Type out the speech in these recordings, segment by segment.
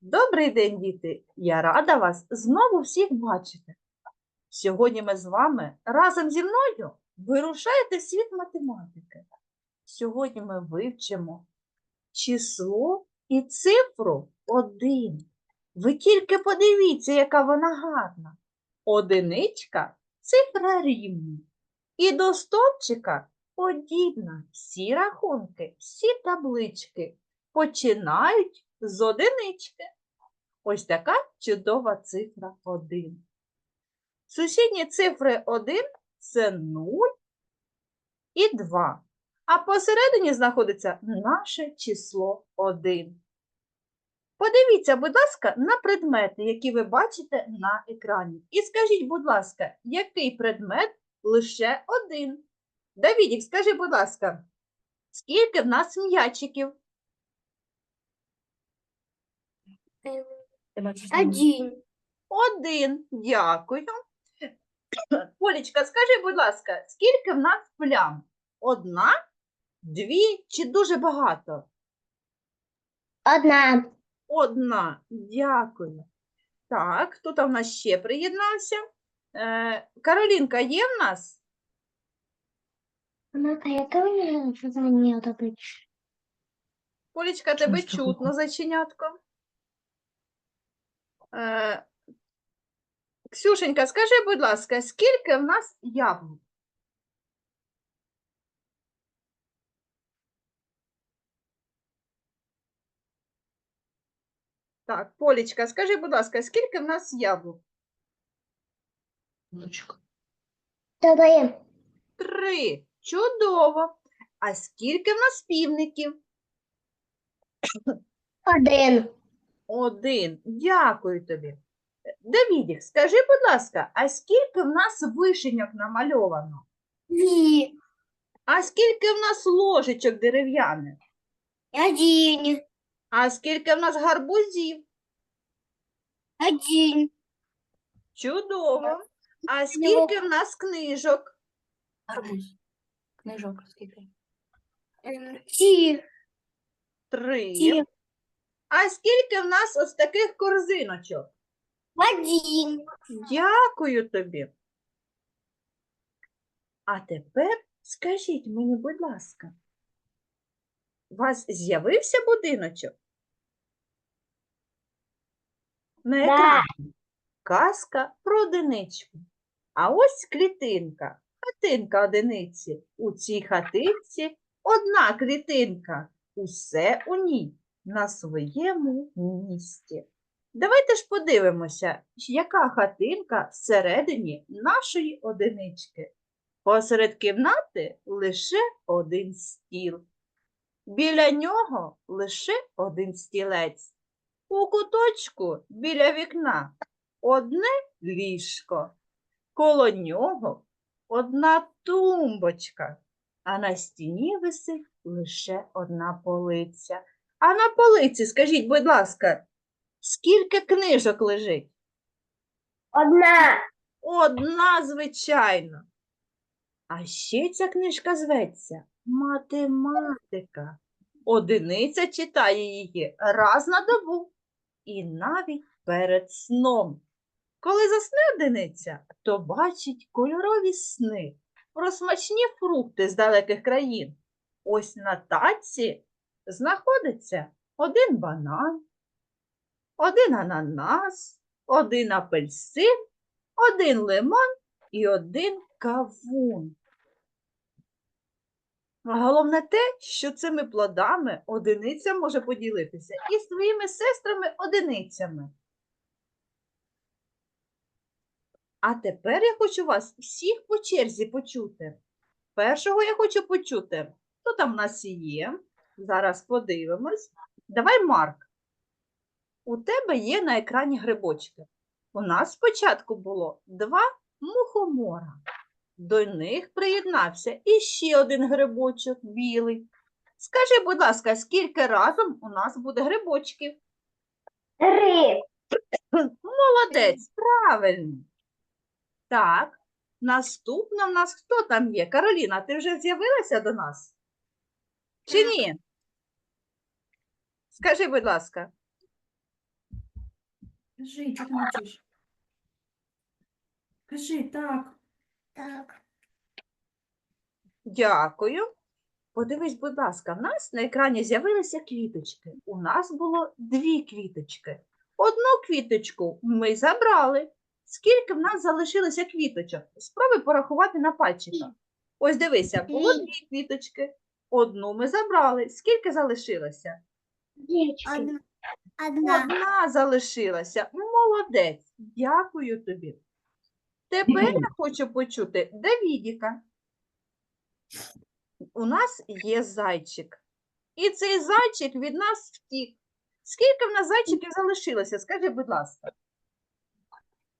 Добрий день, діти! Я рада вас знову всіх бачити. Сьогодні ми з вами разом зі мною вирушаєте в світ математики. Сьогодні ми вивчимо число і цифру один. Ви тільки подивіться, яка вона гарна. Одиничка цифра рівна. І до стовпчика подібна. Всі рахунки, всі таблички починають з одинички. Ось така чудова цифра 1. Сусідні цифри 1 це 0 і 2. А посередині знаходиться наше число 1. Подивіться, будь ласка, на предмети, які ви бачите на екрані. І скажіть, будь ласка, який предмет лише один? Давідік, скажи, будь ласка, скільки в нас м'ячиків? Один. Один. Дякую. Полічка, скажи, будь ласка, скільки в нас плям? Одна, дві чи дуже багато? Одна. Одна. Дякую. Так, хто там в нас ще приєднався? Е, Каролінка є в нас? Однако, яка мені позвонила? Полічка, тебе чутно, зайченятко. Е, Ксюшенька, скажи, будь ласка, скільки в нас яблук? Так, Полічка, скажи, будь ласка, скільки в нас яблук? Внучка. Добре. Три. Чудово. А скільки в нас півників? Один. Один. Дякую тобі. Давідік, скажи, будь ласка, а скільки в нас вишеньок намальовано? Дві. А скільки в нас ложечок дерев'яних? Один. А скільки в нас гарбузів? Один. Чудово. А скільки в нас книжок? Арбуз. Книжок скільки? Три. Ті. А скільки в нас ось таких корзиночок? Один. Дякую тобі. А тепер скажіть мені, будь ласка, у вас з'явився будиночок? На Да. екрані казка про одиничку. А ось клітинка, хатинка одиниці. У цій хатинці одна клітинка. Усе у ній на своєму місці. Давайте ж подивимося, яка хатинка всередині нашої одинички. Посеред кімнати лише один стіл. Біля нього лише один стілець. У куточку біля вікна одне ліжко. Коло нього одна тумбочка, а на стіні висить лише одна полиця. А на полиці, скажіть, будь ласка, скільки книжок лежить? Одна. Одна, звичайно. А ще ця книжка зветься Математика. Одиниця читає її раз на добу і навіть перед сном. Коли засне одиниця, то бачить кольорові сни про смачні фрукти з далеких країн. Ось на таці знаходиться один банан, один ананас, один апельсин, один лимон і один кавун. Головне те, що цими плодами одиниця може поділитися і своїми сестрами-одиницями. А тепер я хочу вас всіх по черзі почути. Першого я хочу почути, хто там в нас є. Зараз подивимось. Давай, Марк. У тебе є на екрані грибочки. У нас спочатку було два мухомора. До них приєднався іще один грибочок білий. Скажи, будь ласка, скільки разом у нас буде грибочків? Три. Молодець, правильно. Так, наступна в нас хто там є? Кароліна, ти вже з'явилася до нас? Чи ні? Скажи, будь ласка. Кажи, чого ти мовчиш? Кажи, так. Так. Дякую. Подивись, будь ласка, в нас на екрані з'явилися квіточки. У нас було дві квіточки. Одну квіточку ми забрали. Скільки в нас залишилося квіточок? Спробуй порахувати на пальчиках. Ось дивися, було дві квіточки. Одну ми забрали. Скільки залишилося? Одна. Одна. Одна залишилася. Молодець. Дякую тобі. Тепер я хочу почути Давідіка. У нас є зайчик. І цей зайчик від нас втік. Скільки в нас зайчиків залишилося? Скажи, будь ласка.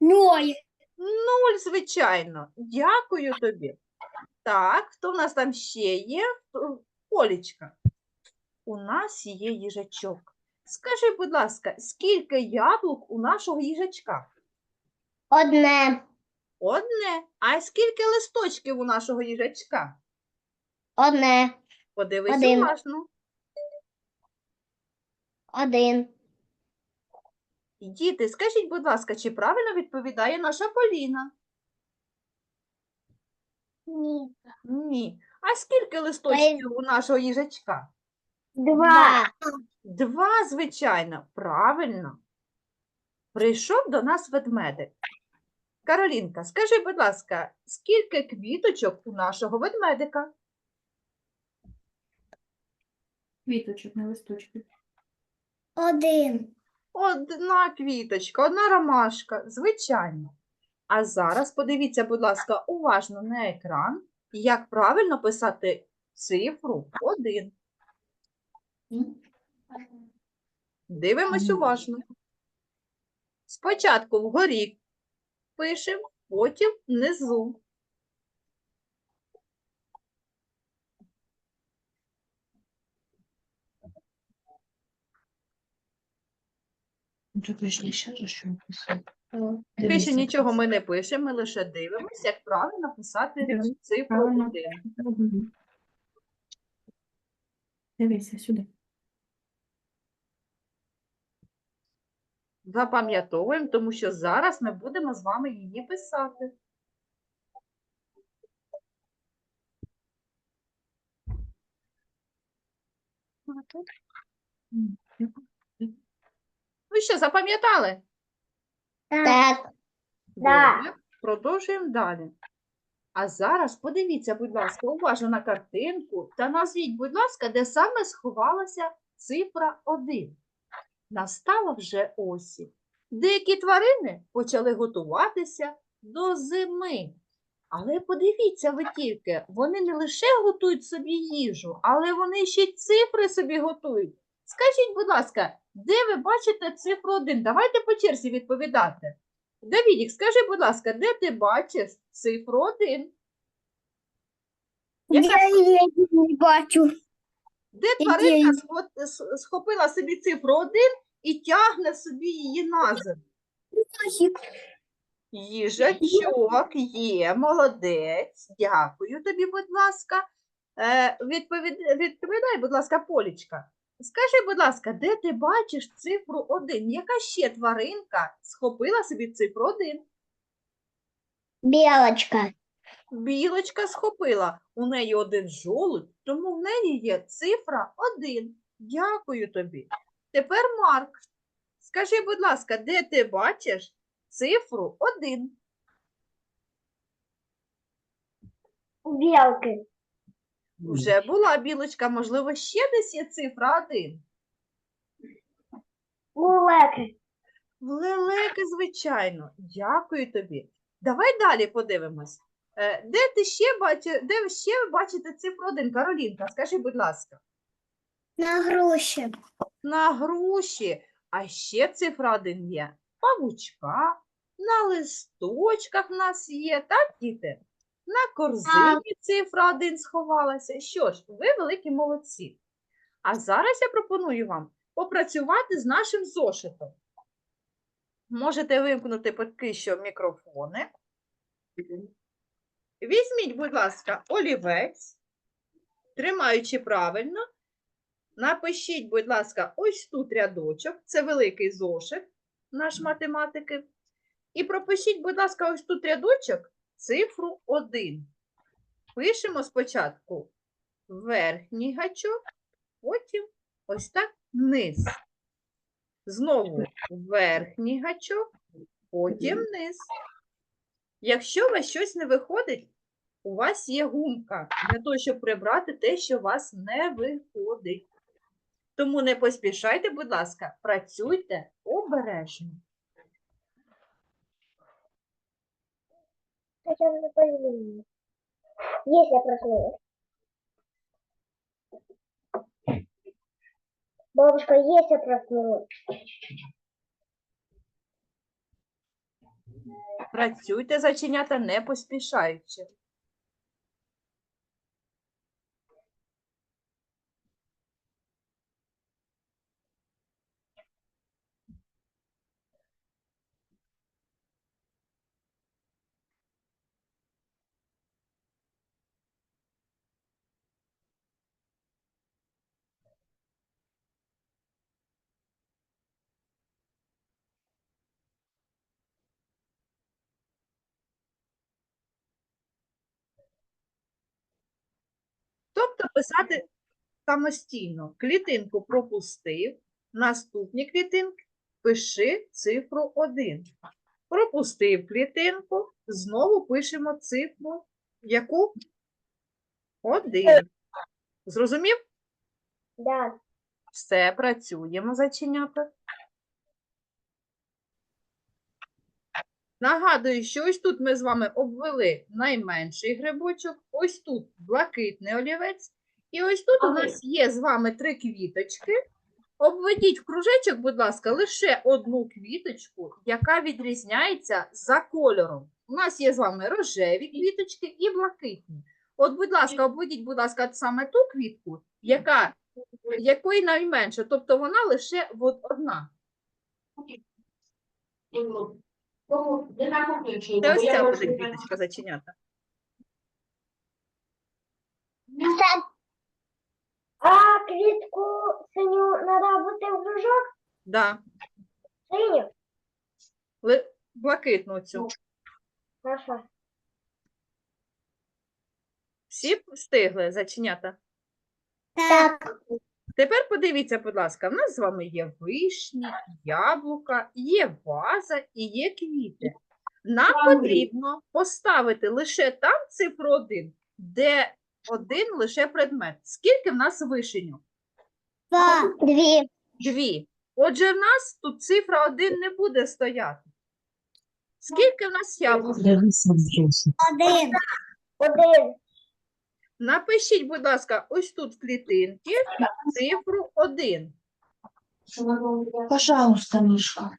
Ноль. Нуль, звичайно. Дякую тобі. Так, хто в нас там ще є? Олічка. У нас є їжачок. Скажи, будь ласка, скільки яблук у нашого їжачка? Одне. Одне. А скільки листочків у нашого їжачка? Одне. Подивись Один. уважно. Один. Діти, скажіть, будь ласка, чи правильно відповідає наша Поліна? Ні. Ні. А скільки листочків у нашого їжачка? Два. Два, звичайно, правильно. Прийшов до нас ведмедик. Каролінка, скажи, будь ласка, скільки квіточок у нашого ведмедика? Квіточок на листочки. Один. Одна квіточка, одна ромашка, звичайно. А зараз подивіться, будь ласка, уважно на екран, як правильно писати цифру 1. Дивимось уважно. Спочатку вгорі пишемо, потім внизу. Більше нічого ми не пишемо, ми лише дивимося, як правильно писати цифру правильно. 1. Дивися сюди. Запам'ятовуємо, тому що зараз ми будемо з вами її писати. М, Ну що, запам'ятали? Так. Добре, продовжуємо далі. А зараз подивіться, будь ласка, уважно на картинку та назвіть, будь ласка, де саме сховалася цифра 1. Настала вже осінь. Деякі тварини почали готуватися до зими. Але подивіться ви тільки, вони не лише готують собі їжу, але вони ще й цифри собі готують. Скажіть, будь ласка, де ви бачите цифру 1? Давайте по черзі відповідати. Давідік, скажи, будь ласка, де ти бачиш цифру 1? Яка Я її не бачу. Де тваринка с- схопила собі цифру 1 і тягне собі її назад? Їжачок є, молодець. Дякую тобі, будь ласка. Е, відповід... Відповідай, будь ласка, Полічка. Скажи, будь ласка, де ти бачиш цифру 1? Яка ще тваринка схопила собі цифру 1? Білочка. Білочка схопила. У неї один жолудь, тому в неї є цифра 1. Дякую тобі. Тепер Марк. Скажи, будь ласка, де ти бачиш цифру 1? Білки. Вже була білочка, можливо, ще десь є цифра 1. У леки. В лелеки, звичайно. Дякую тобі. Давай далі подивимось. Е, Де ти ще бачиш, де ще бачите цифру 1? Каролінка, скажи, будь ласка. На груші. На груші, а ще цифра 1 є. Павучка, на листочках в нас є, так, діти? На корзині цифра 1 сховалася. Що ж, ви великі молодці. А зараз я пропоную вам попрацювати з нашим зошитом. Можете вимкнути поки що мікрофони. Візьміть, будь ласка, олівець, тримаючи правильно, Напишіть, будь ласка, ось тут рядочок, це великий зошит. наш математики. І пропишіть, будь ласка, ось тут рядочок цифру 1. Пишемо спочатку верхній гачок, потім ось так низ. Знову верхній гачок, потім низ. Якщо у вас щось не виходить, у вас є гумка для того, щоб прибрати те, що у вас не виходить. Тому не поспішайте, будь ласка, працюйте обережно. Хотя бы повинен. Если я проснулась. Бабушка, если я проснулась. Працюйте, зачинята, не поспішаючи. Тобто писати самостійно. Клітинку пропустив, наступні клітинки пиши цифру 1. Пропустив клітинку, знову пишемо цифру, яку 1. Зрозумів? Да. Все, працюємо, зачиняти. Нагадую, що ось тут ми з вами обвели найменший грибочок, ось тут блакитний олівець, і ось тут у нас є з вами три квіточки. Обведіть в кружечок, будь ласка, лише одну квіточку, яка відрізняється за кольором. У нас є з вами рожеві квіточки і блакитні. От, будь ласка, обведіть, будь ласка, саме ту квітку, яка якої найменше, тобто вона лише от одна. Це ось ця буде квіточка зачинята. А квітку синю надо бути в кружок? Да. Синю? ли- Блакитну цю. Хорошо. Всі встигли зачинята. Так. Тепер подивіться, будь ласка, в нас з вами є вишні, яблука, є ваза і є квіти. Нам потрібно поставити лише там цифру 1, де один лише предмет. Скільки в нас вишеню? Два. Дві. Дві. Отже, в нас тут цифра 1 не буде стояти. Скільки в нас яблук? Один. Один. Напишіть, будь ласка, ось тут в клітинки цифру 1. Пожалуйста, Мишка.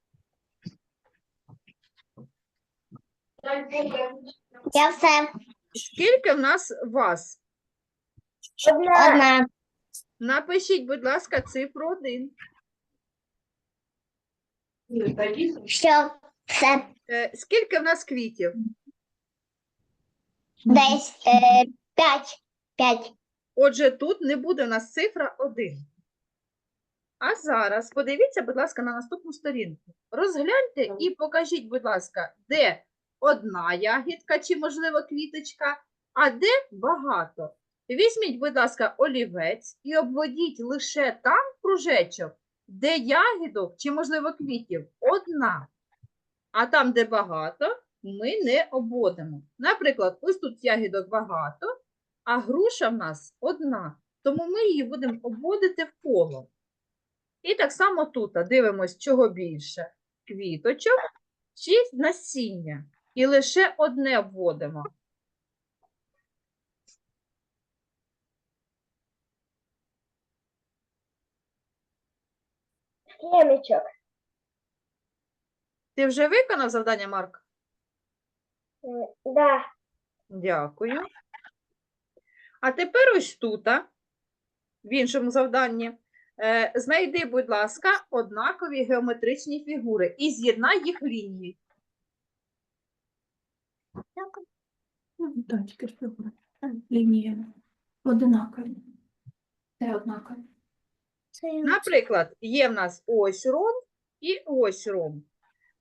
Я все. Скільки в нас вас? Одна. Одна. Напишіть, будь ласка, цифру 1. Все. Все. Е, Скільки в нас квітів? Десь. Е, п'ять. П'ять. Отже, тут не буде в нас цифра 1. А зараз подивіться, будь ласка, на наступну сторінку. Розгляньте і покажіть, будь ласка, де одна ягідка чи, можливо, квіточка, а де багато. Візьміть, будь ласка, олівець і обведіть лише там кружечок, де ягідок чи, можливо, квітів одна. А там, де багато, ми не обводимо. Наприклад, ось тут ягідок багато, а груша в нас одна, тому ми її будемо обводити в коло. І так само тут а, дивимось, чого більше квіточок чи насіння. І лише одне обводимо. Семечок. Ти вже виконав завдання, Марк? Да. Дякую. А тепер ось тут, а, в іншому завданні, е, знайди, будь ласка, однакові геометричні фігури і з'єднай їх лінією. Ну, так, тільки фігури. Лінії одинакові. Це однакові. Наприклад, є в нас ось ромб і ось ромб.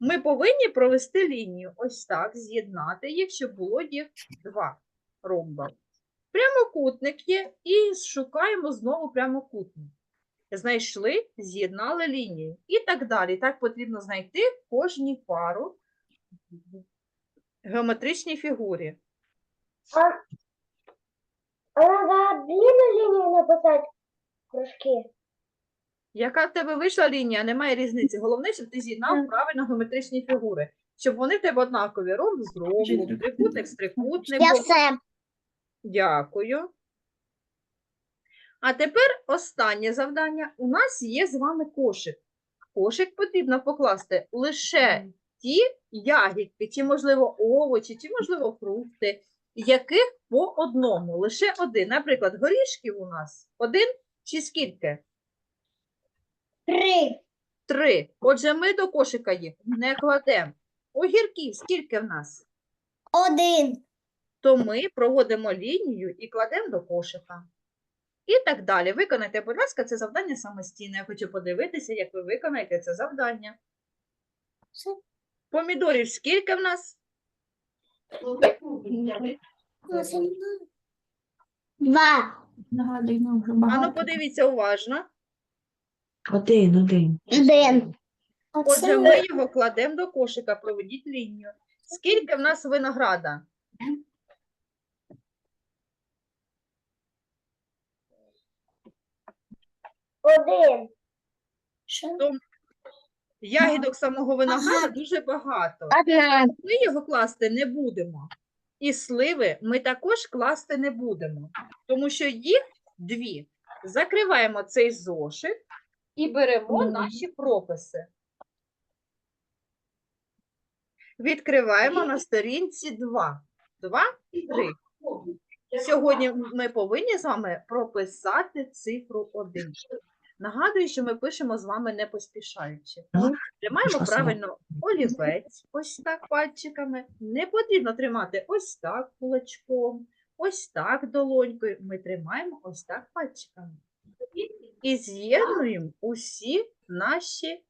Ми повинні провести лінію. Ось так, з'єднати їх, щоб було їх два ромба. Прямокутник є, і шукаємо знову прямокутник. Знайшли, з'єднали лінію. І так далі. Так потрібно знайти кожній пару геометричній фігурі. А, а надо длинную линию написать кружки. Яка в тебе вийшла лінія, немає різниці. Головне, щоб ти з'єднав правильно геометричні фігури. Щоб вони в тебе однакові. Ромб з ромбом, трикутник з трикутником. все. Дякую. А тепер останнє завдання. У нас є з вами кошик. Кошик потрібно покласти лише ті ягідки, чи, можливо, овочі, чи, можливо, фрукти, яких по одному, лише один. Наприклад, горішків у нас один чи скільки? Три. Три. Отже, ми до кошика їх не кладемо. Огірків скільки в нас? Один. то ми проводимо лінію і кладемо до кошика. І так далі. Виконайте, будь ласка, це завдання самостійно. Я хочу подивитися, як ви виконаєте це завдання. Все. Помідорів скільки в нас? Два. Ану, багато. подивіться уважно. Один, один. Один. Отже, ми його кладемо до кошика, проведіть лінію. Скільки в нас винограда? Один. Ягідок самого винограда дуже багато. Одна. Ми його класти не будемо. І сливи ми також класти не будемо, тому що їх дві. Закриваємо цей зошит і беремо наші прописи. Відкриваємо на сторінці 2. 2 і 3. Сьогодні ми повинні з вами прописати цифру 1. Нагадую, що ми пишемо з вами не поспішаючи. Тримаємо правильно олівець, ось так пальчиками. Не потрібно тримати ось так кулачком, ось так долонькою. Ми тримаємо ось так пальчиками. І з'єднуємо усі наші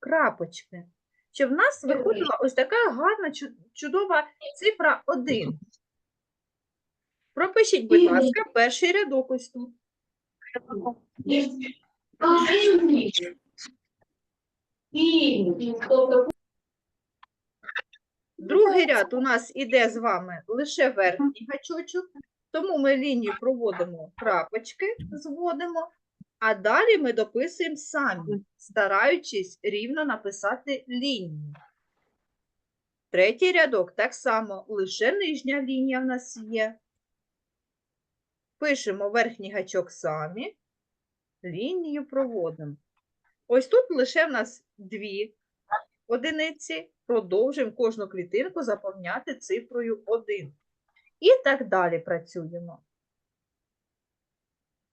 крапочки. Щоб в нас виходила ось така гарна, чудова цифра 1. Пропишіть, будь ласка, перший рядок ось тут. Другий ряд у нас іде з вами лише верхній гачочок, тому ми лінію проводимо крапочки, зводимо, а далі ми дописуємо самі, стараючись рівно написати лінію. Третій рядок так само, лише нижня лінія в нас є. Пишемо верхній гачок самі, лінію проводимо. Ось тут лише в нас дві одиниці, продовжуємо кожну клітинку заповняти цифрою 1. І так далі працюємо.